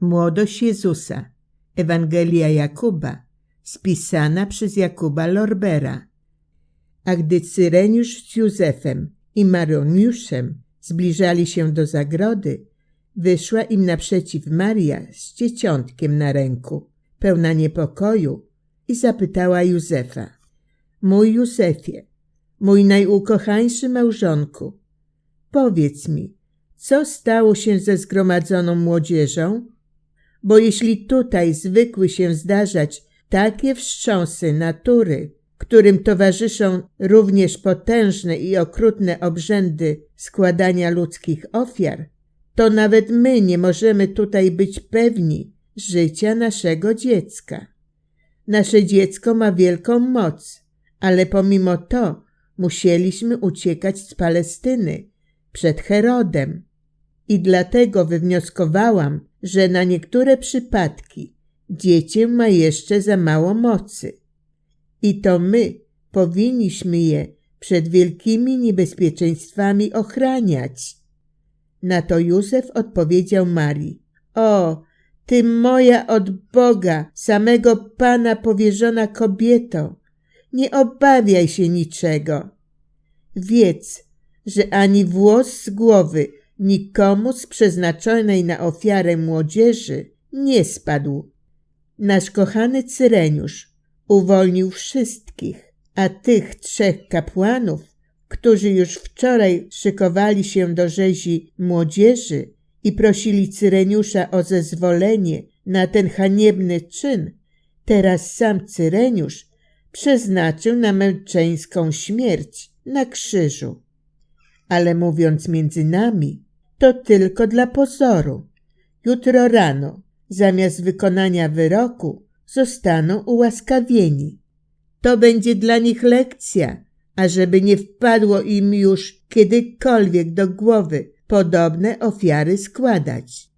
Młodość Jezusa, Ewangelia Jakuba, spisana przez Jakuba Lorbera. A gdy Cyreniusz z Józefem i Maroniuszem zbliżali się do zagrody, wyszła im naprzeciw Maria z dzieciątkiem na ręku, pełna niepokoju i zapytała Józefa. Mój Józefie, mój najukochańszy małżonku, powiedz mi, co stało się ze zgromadzoną młodzieżą? Bo jeśli tutaj zwykły się zdarzać takie wstrząsy natury, którym towarzyszą również potężne i okrutne obrzędy składania ludzkich ofiar, to nawet my nie możemy tutaj być pewni życia naszego dziecka. Nasze dziecko ma wielką moc, ale pomimo to musieliśmy uciekać z Palestyny przed Herodem. I dlatego wywnioskowałam, że na niektóre przypadki dziecię ma jeszcze za mało mocy. I to my powinniśmy je przed wielkimi niebezpieczeństwami ochraniać. Na to Józef odpowiedział Marii: O, ty moja od Boga, samego Pana powierzona kobieto, nie obawiaj się niczego. Wiedz, że ani włos z głowy nikomu z przeznaczonej na ofiarę młodzieży nie spadł. Nasz kochany Cyreniusz uwolnił wszystkich, a tych trzech kapłanów, którzy już wczoraj szykowali się do rzezi młodzieży i prosili Cyreniusza o zezwolenie na ten haniebny czyn, teraz sam Cyreniusz przeznaczył na męczeńską śmierć na krzyżu. Ale mówiąc między nami, to tylko dla pozoru. Jutro rano, zamiast wykonania wyroku, zostaną ułaskawieni. To będzie dla nich lekcja, ażeby nie wpadło im już kiedykolwiek do głowy podobne ofiary składać.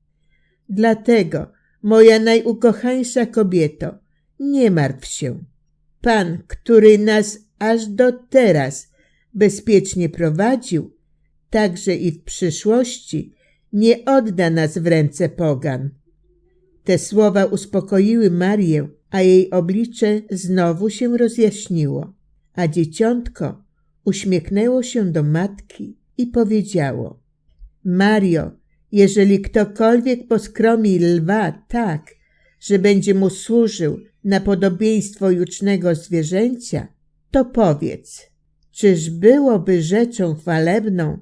Dlatego, moja najukochańsza kobieto, nie martw się. Pan, który nas aż do teraz bezpiecznie prowadził, także i w przyszłości nie odda nas w ręce pogan. Te słowa uspokoiły Marię, a jej oblicze znowu się rozjaśniło, a dzieciątko uśmiechnęło się do matki i powiedziało: Mario, jeżeli ktokolwiek poskromi lwa tak, że będzie mu służył na podobieństwo jucznego zwierzęcia, to powiedz, czyż byłoby rzeczą chwalebną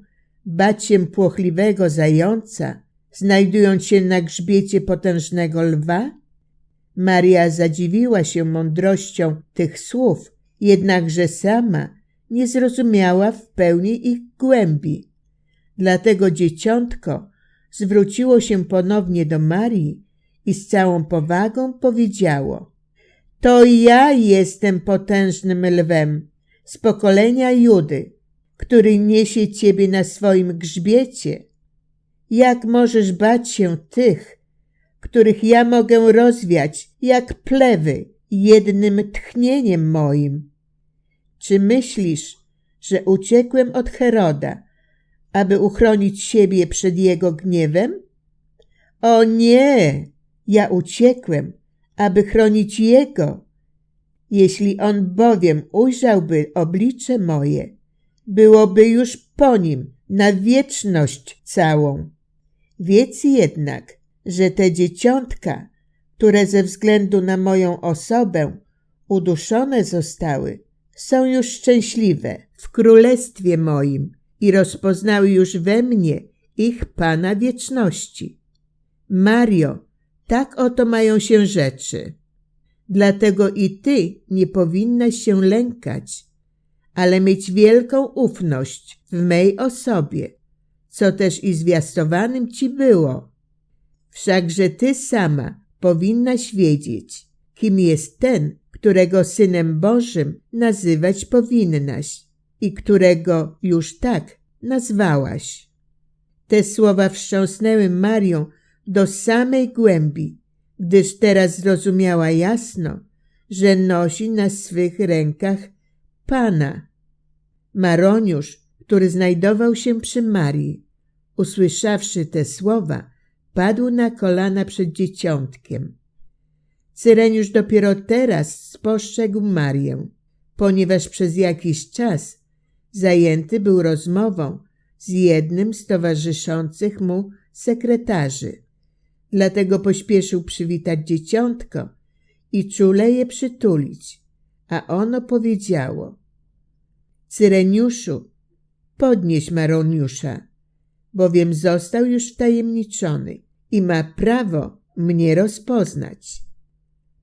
się płochliwego zająca, znajdując się na grzbiecie potężnego lwa? Maria zadziwiła się mądrością tych słów, jednakże sama nie zrozumiała w pełni ich głębi. Dlatego dzieciątko zwróciło się ponownie do Marii i z całą powagą powiedziało: To ja jestem potężnym lwem z pokolenia Judy, który niesie ciebie na swoim grzbiecie. Jak możesz bać się tych, których ja mogę rozwiać jak plewy jednym tchnieniem moim? Czy myślisz, że uciekłem od Heroda, aby uchronić siebie przed jego gniewem? O nie, ja uciekłem, aby chronić jego. Jeśli on bowiem ujrzałby oblicze moje, byłoby już po nim na wieczność całą. Wiedz jednak, że te dzieciątka, które ze względu na moją osobę uduszone zostały, są już szczęśliwe w królestwie moim i rozpoznały już we mnie ich Pana wieczności. Mario, tak oto mają się rzeczy. Dlatego i ty nie powinnaś się lękać, ale mieć wielką ufność w mej osobie, co też i zwiastowanym ci było. Wszakże ty sama powinnaś wiedzieć, kim jest ten, którego Synem Bożym nazywać powinnaś i którego już tak nazwałaś. Te słowa wstrząsnęły Marią do samej głębi, gdyż teraz zrozumiała jasno, że nosi na swych rękach Pana. Maroniusz, który znajdował się przy Marii, usłyszawszy te słowa, padł na kolana przed dzieciątkiem. Cyreniusz dopiero teraz spostrzegł Marię, ponieważ przez jakiś czas zajęty był rozmową z jednym z towarzyszących mu sekretarzy. Dlatego pośpieszył przywitać dzieciątko i czule je przytulić, a ono powiedziało Cyreniuszu, podnieś Maroniusza, bowiem został już wtajemniczony i ma prawo mnie rozpoznać.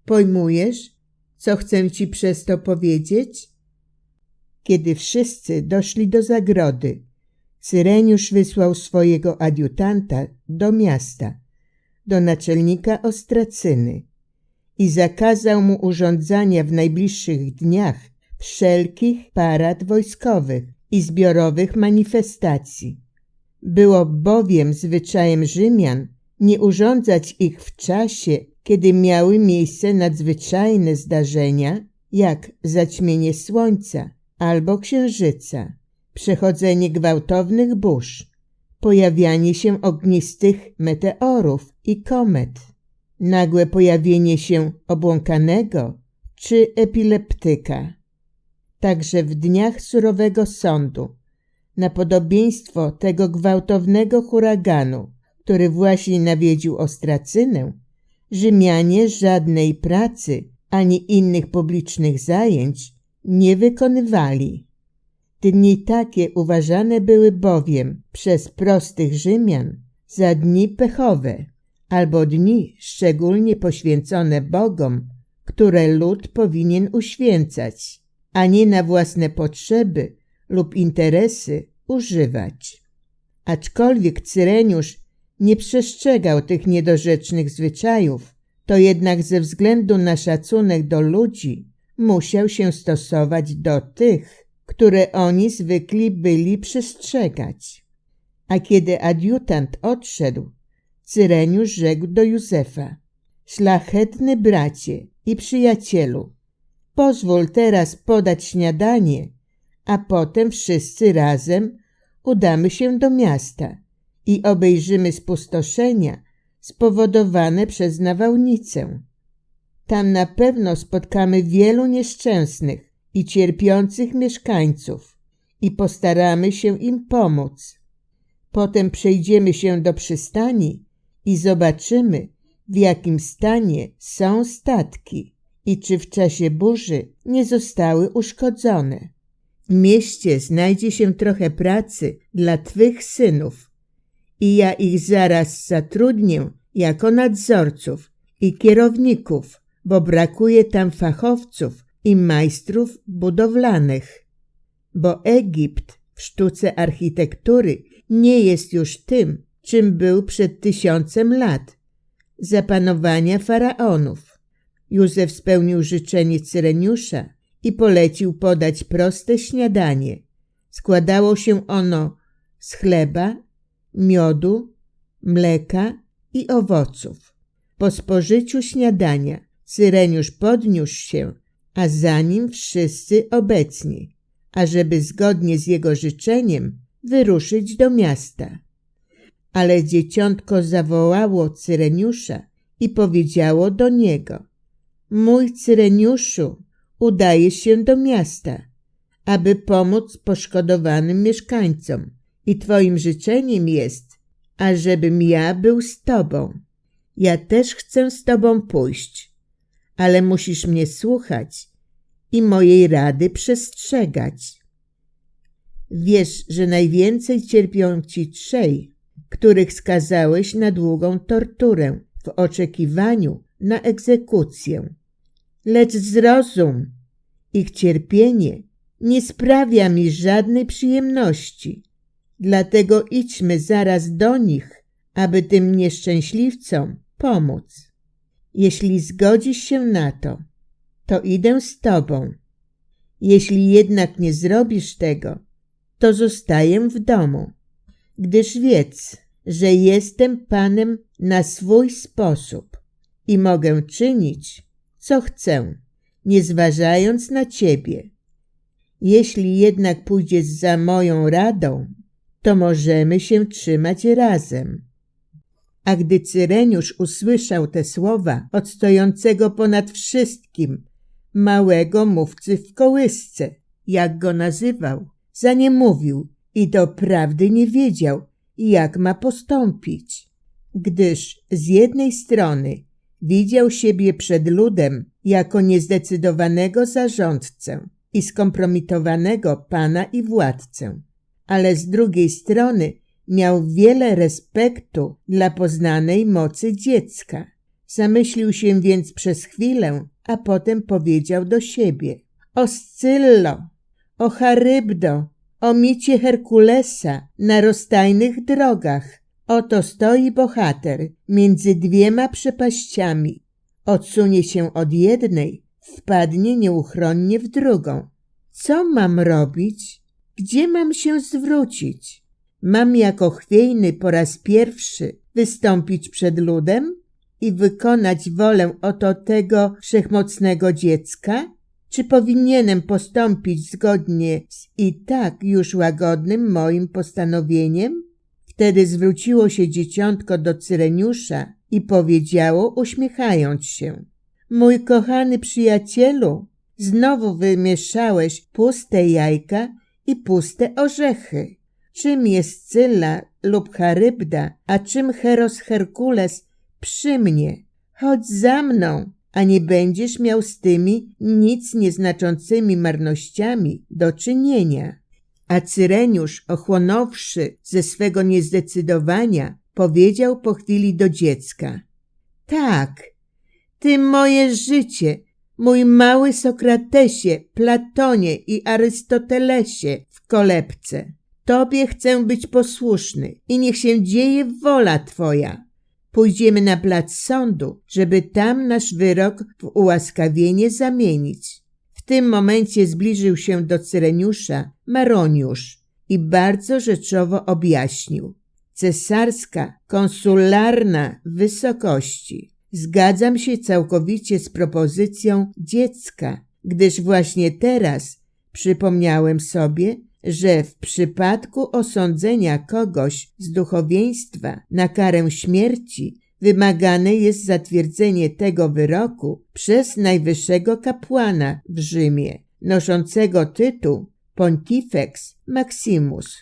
Pojmujesz, co chcę ci przez to powiedzieć? Kiedy wszyscy doszli do zagrody, Cyreniusz wysłał swojego adiutanta do miasta, do naczelnika Ostracyny i zakazał mu urządzania w najbliższych dniach wszelkich parad wojskowych i zbiorowych manifestacji. Było bowiem zwyczajem Rzymian nie urządzać ich w czasie, kiedy miały miejsce nadzwyczajne zdarzenia, jak zaćmienie słońca albo księżyca, przechodzenie gwałtownych burz, pojawianie się ognistych meteorów i komet, nagłe pojawienie się obłąkanego czy epileptyka. Także w dniach surowego sądu, na podobieństwo tego gwałtownego huraganu, który właśnie nawiedził Ostracynę, Rzymianie żadnej pracy ani innych publicznych zajęć nie wykonywali. Dni takie uważane były bowiem przez prostych Rzymian za dni pechowe albo dni szczególnie poświęcone Bogom, które lud powinien uświęcać, a nie na własne potrzeby lub interesy używać. Aczkolwiek Cyreniusz nie przestrzegał tych niedorzecznych zwyczajów, to jednak ze względu na szacunek do ludzi musiał się stosować do tych, które oni zwykli byli przestrzegać. A kiedy adiutant odszedł, Cyreniusz rzekł do Józefa, szlachetny bracie i przyjacielu, pozwól teraz podać śniadanie, a potem wszyscy razem udamy się do miasta i obejrzymy spustoszenia spowodowane przez nawałnicę. Tam na pewno spotkamy wielu nieszczęsnych i cierpiących mieszkańców i postaramy się im pomóc. Potem przejdziemy się do przystani i zobaczymy, w jakim stanie są statki i czy w czasie burzy nie zostały uszkodzone. W mieście znajdzie się trochę pracy dla Twych synów i ja ich zaraz zatrudnię jako nadzorców i kierowników, bo brakuje tam fachowców i majstrów budowlanych. Bo Egipt w sztuce architektury nie jest już tym, czym był przed tysiącem lat, zapanowania faraonów. Józef spełnił życzenie Cyreniusza i polecił podać proste śniadanie. Składało się ono z chleba, miodu, mleka i owoców. Po spożyciu śniadania Cyreniusz podniósł się, a za nim wszyscy obecni, ażeby zgodnie z jego życzeniem wyruszyć do miasta. Ale dzieciątko zawołało Cyreniusza i powiedziało do niego Mój Cyreniuszu, udajesz się do miasta, aby pomóc poszkodowanym mieszkańcom i twoim życzeniem jest, ażebym ja był z tobą. Ja też chcę z tobą pójść, ale musisz mnie słuchać i mojej rady przestrzegać. Wiesz, że najwięcej cierpią ci trzej, których skazałeś na długą torturę w oczekiwaniu na egzekucję. Lecz zrozum, ich cierpienie nie sprawia mi żadnej przyjemności. Dlatego idźmy zaraz do nich, aby tym nieszczęśliwcom pomóc. Jeśli zgodzisz się na to, to idę z tobą. Jeśli jednak nie zrobisz tego, to zostaję w domu, gdyż wiedz, że jestem Panem na swój sposób i mogę czynić, co chcę, nie zważając na Ciebie. Jeśli jednak pójdziesz za moją radą, to możemy się trzymać razem. A gdy Cyreniusz usłyszał te słowa od stojącego ponad wszystkim małego mówcy w kołysce, jak go nazywał, za nie mówił i doprawdy nie wiedział, jak ma postąpić. Gdyż z jednej strony widział siebie przed ludem jako niezdecydowanego zarządcę i skompromitowanego pana i władcę, ale z drugiej strony miał wiele respektu dla poznanej mocy dziecka. Zamyślił się więc przez chwilę, a potem powiedział do siebie: O Scyllo, o Charybdo, o micie Herkulesa na rozstajnych drogach. Oto stoi bohater między dwiema przepaściami. Odsunie się od jednej, wpadnie nieuchronnie w drugą. Co mam robić? Gdzie mam się zwrócić? Mam jako chwiejny po raz pierwszy wystąpić przed ludem i wykonać wolę oto tego wszechmocnego dziecka? Czy powinienem postąpić zgodnie z i tak już łagodnym moim postanowieniem? Wtedy zwróciło się dzieciątko do Cyreniusza i powiedziało, uśmiechając się. Mój kochany przyjacielu, znowu wymieszałeś puste jajka i puste orzechy. Czym jest Cylla lub Charybda, a czym Heros Herkules przy mnie? Chodź za mną, a nie będziesz miał z tymi nic nieznaczącymi marnościami do czynienia. A Cyreniusz, ochłonąwszy ze swego niezdecydowania, powiedział po chwili do dziecka. Tak, ty moje życie, mój mały Sokratesie, Platonie i Arystotelesie w kolebce. Tobie chcę być posłuszny i niech się dzieje wola Twoja. Pójdziemy na plac sądu, żeby tam nasz wyrok w ułaskawienie zamienić. W tym momencie zbliżył się do Cyreniusza Maroniusz i bardzo rzeczowo objaśnił. Cesarska, konsularna wysokości. Zgadzam się całkowicie z propozycją dziecka, gdyż właśnie teraz przypomniałem sobie, że w przypadku osądzenia kogoś z duchowieństwa na karę śmierci wymagane jest zatwierdzenie tego wyroku przez najwyższego kapłana w Rzymie, noszącego tytuł Pontifex Maximus.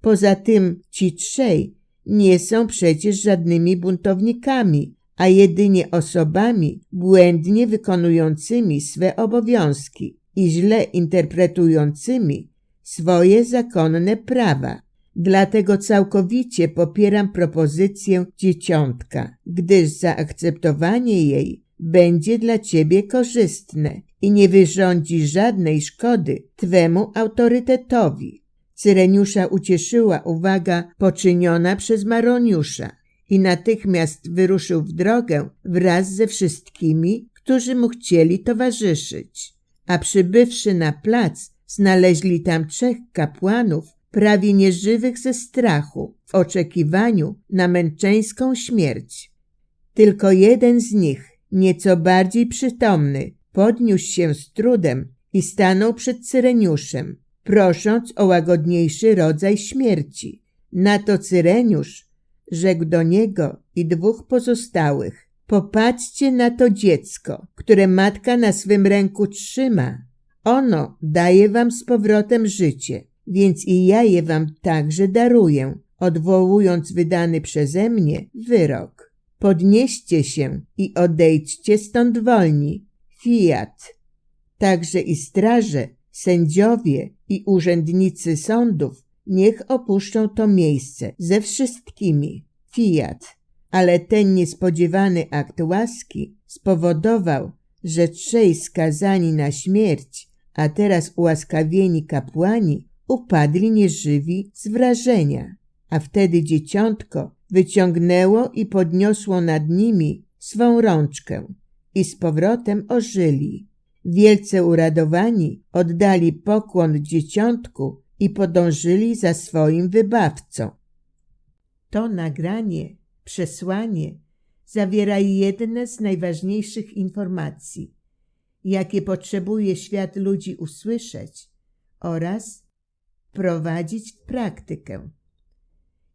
Poza tym ci trzej nie są przecież żadnymi buntownikami, a jedynie osobami błędnie wykonującymi swe obowiązki i źle interpretującymi swoje zakonne prawa. Dlatego całkowicie popieram propozycję dzieciątka, gdyż zaakceptowanie jej będzie dla ciebie korzystne i nie wyrządzi żadnej szkody twemu autorytetowi. Cyreniusza ucieszyła uwaga poczyniona przez Maroniusza i natychmiast wyruszył w drogę wraz ze wszystkimi, którzy mu chcieli towarzyszyć. A przybywszy na plac, znaleźli tam trzech kapłanów, prawie nieżywych ze strachu, w oczekiwaniu na męczeńską śmierć. Tylko jeden z nich, nieco bardziej przytomny, podniósł się z trudem i stanął przed Cyreniuszem, prosząc o łagodniejszy rodzaj śmierci. Na to Cyreniusz rzekł do niego i dwóch pozostałych. Popatrzcie na to dziecko, które matka na swym ręku trzyma. Ono daje wam z powrotem życie, więc i ja je wam także daruję, odwołując wydany przeze mnie wyrok. Podnieście się i odejdźcie stąd wolni. Fiat. Także i straże, sędziowie i urzędnicy sądów niech opuszczą to miejsce ze wszystkimi. Fiat. Ale ten niespodziewany akt łaski spowodował, że trzej skazani na śmierć, a teraz ułaskawieni kapłani, upadli nieżywi z wrażenia. A wtedy dzieciątko wyciągnęło i podniosło nad nimi swą rączkę i z powrotem ożyli. Wielce uradowani oddali pokłon dzieciątku i podążyli za swoim wybawcą. To nagranie, przesłanie zawiera jedne z najważniejszych informacji, jakie potrzebuje świat ludzi usłyszeć oraz prowadzić w praktykę.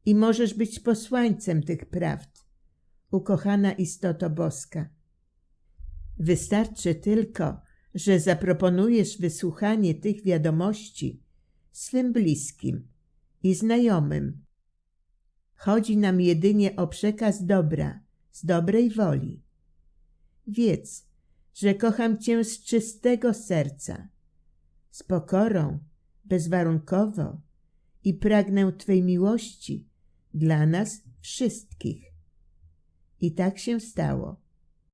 I możesz być posłańcem tych prawd, ukochana istoto boska. Wystarczy tylko, że zaproponujesz wysłuchanie tych wiadomości swym bliskim i znajomym. Chodzi nam jedynie o przekaz dobra, z dobrej woli. Wiedz, że kocham Cię z czystego serca, z pokorą, bezwarunkowo i pragnę Twej miłości dla nas wszystkich. I tak się stało.